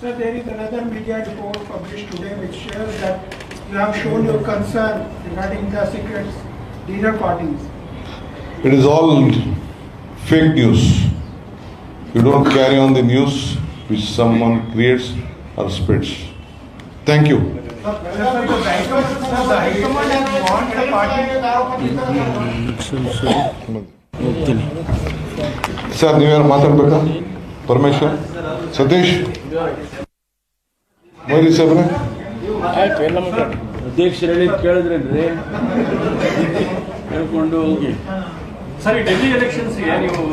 Sir, there is another media report published today which shares that you have shown your concern regarding the secret dinner parties. It is all fake news. You don't carry on the news which someone creates or spreads. Thank you. Sir, the High Command has warned the party. Sir ನೀವೇನು ಮಾತಾಡ್ಬೇಕಾ ಪರಮೇಶ್ವರ್ ಸತೀಶ್ ಮೋದಿ ಸಾಹೇಬ್ರೆ? ಆಯ್ತು ಎಲ್ಲ ಮಾತಾಡಿ ಅಧ್ಯಕ್ಷರು ಹೇಳಿದ್ ಕೇಳಿದ್ರೆ ಹೇಳ್ಕೊಂಡು ಹೋಗಿ. ಸರಿ ಡೆಲ್ಲಿ ಎಲೆಕ್ಷನ್ಸ್ ನೀವು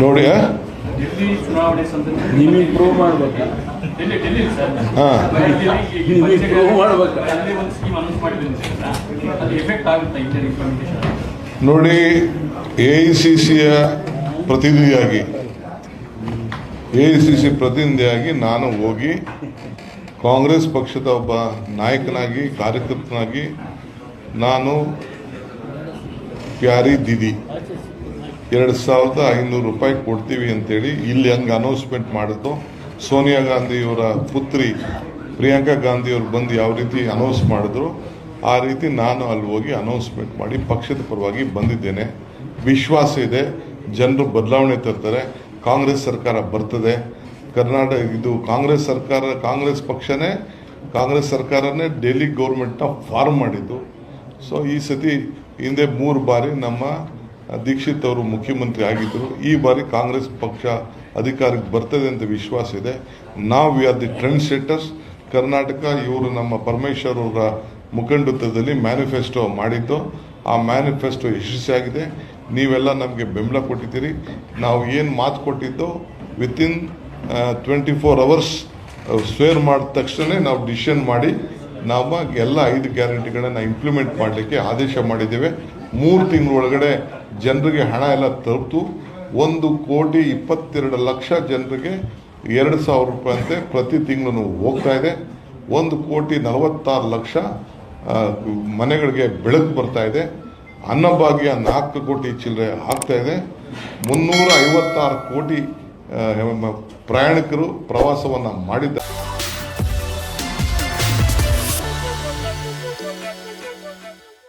ನೋಡಿ? ಡೆಲ್ಲಿ ಚುನಾವಣೆ ಸಂದರ್ಭ ನಿಮಗೆ ಪ್ರೂವ್ ಮಾಡ್ಬೇಕಾ. ಹಾ. ನೋಡಿ ಎ ಐ ಸಿ ಸಿಯ ಪ್ರತಿನಿಧಿಯಾಗಿ. ಎ ಐ ಸಿ ಸಿ ಪ್ರತಿನಿಧಿಯಾಗಿ ನಾನು ಹೋಗಿ ಕಾಂಗ್ರೆಸ್ ಪಕ್ಷದ ಒಬ್ಬ ನಾಯಕನಾಗಿ ಕಾರ್ಯಕರ್ತನಾಗಿ ನಾನು ಪ್ಯಾರಿ ದಿದಿ. ಎರಡು ಸಾವಿರದ ಐನೂರು ರೂಪಾಯಿ ಕೊಡ್ತೀವಿ ಅಂತೇಳಿ ಇಲ್ಲಿ ಹಂಗೆ ಅನೌನ್ಸ್ಮೆಂಟ್ ಮಾಡಿದ್ದು. ಸೋನಿಯಾ ಗಾಂಧಿಯವರ ಪುತ್ರಿ ಪ್ರಿಯಾಂಕಾ ಗಾಂಧಿಯವರು ಬಂದು ಯಾವ ರೀತಿ ಅನೌನ್ಸ್ ಮಾಡಿದ್ರು, ಆ ರೀತಿ ನಾನು ಅಲ್ಲಿ ಹೋಗಿ ಅನೌನ್ಸ್ಮೆಂಟ್ ಮಾಡಿ ಪಕ್ಷದ ಪರವಾಗಿ ಬಂದಿದ್ದೇನೆ. ವಿಶ್ವಾಸ ಇದೆ, ಜನರು ಬದಲಾವಣೆ ತರ್ತಾರೆ, ಕಾಂಗ್ರೆಸ್ ಸರ್ಕಾರ ಬರ್ತದೆ. ಕರ್ನಾಟಕ ಇದು ಕಾಂಗ್ರೆಸ್ ಸರ್ಕಾರ, ಕಾಂಗ್ರೆಸ್ ಪಕ್ಷನೇ, ಕಾಂಗ್ರೆಸ್ ಸರ್ಕಾರನೇ ಡೆಲ್ಲಿ ಗೌರ್ಮೆಂಟ್ನ ಫಾರ್ಮ್ ಮಾಡಿದ್ದು. ಸೊ ಈ ಸತಿ ಹಿಂದೆ ಮೂರು ಬಾರಿ ನಮ್ಮ ದೀಕ್ಷಿತ್ ಅವರು ಮುಖ್ಯಮಂತ್ರಿ ಆಗಿದ್ದರು. ಈ ಬಾರಿ ಕಾಂಗ್ರೆಸ್ ಪಕ್ಷ ಅಧಿಕಾರಕ್ಕೆ ಬರ್ತದೆ ಅಂತ ವಿಶ್ವಾಸ ಇದೆ. ನಾವು we are the trend setters Karnataka, ಇವರು ನಮ್ಮ ಪರಮೇಶ್ವರ್ ಅವರ ಮುಖಂಡತ್ವದಲ್ಲಿ ಮ್ಯಾನಿಫೆಸ್ಟೋ ಮಾಡಿದ್ದು. ಆ ಮ್ಯಾನಿಫೆಸ್ಟೋ ಯಶಸ್ವಿಯಾಗಿದೆ. ನೀವೆಲ್ಲ ನಮಗೆ ಬೆಂಬಲ ಕೊಟ್ಟಿದ್ದೀರಿ. ನಾವು ಏನು ಮಾತು ಕೊಟ್ಟಿದ್ದೋ within twenty four hours swear ಮಾಡಿದ ತಕ್ಷಣ ನಾವು ಡಿಸಿಷನ್ ಮಾಡಿ ನಾವು ಎಲ್ಲ ಐದು ಗ್ಯಾರಂಟಿಗಳನ್ನು ಇಂಪ್ಲಿಮೆಂಟ್ ಮಾಡಲಿಕ್ಕೆ ಆದೇಶ ಮಾಡಿದ್ದೇವೆ. ಮೂರು ತಿಂಗಳ ಒಳಗಡೆ ಜನರಿಗೆ ಹಣ ಎಲ್ಲ ತಲುಪಿತು. ಒಂದು ಕೋಟಿ ಇಪ್ಪತ್ತೆರಡು ಲಕ್ಷ ಜನರಿಗೆ ಎರಡು ಸಾವಿರ ರೂಪಾಯಿ ಅಂತೆ ಪ್ರತಿ ತಿಂಗಳು ಹೋಗ್ತಾ ಇದೆ. ಒಂದು ಕೋಟಿ ನಲವತ್ತಾರು ಲಕ್ಷ ಮನೆಗಳಿಗೆ ಬೆಳಕು ಬರ್ತಾ ಇದೆ. ಅನ್ನಭಾಗ್ಯ ನಾಲ್ಕು ಕೋಟಿ ಚಿಲ್ಲರೆ ಆಗ್ತಾ ಇದೆ. ಮುನ್ನೂರ ಐವತ್ತಾರು ಕೋಟಿ ಪ್ರಯಾಣಿಕರು ಪ್ರವಾಸವನ್ನು ಮಾಡಿದ್ದಾರೆ.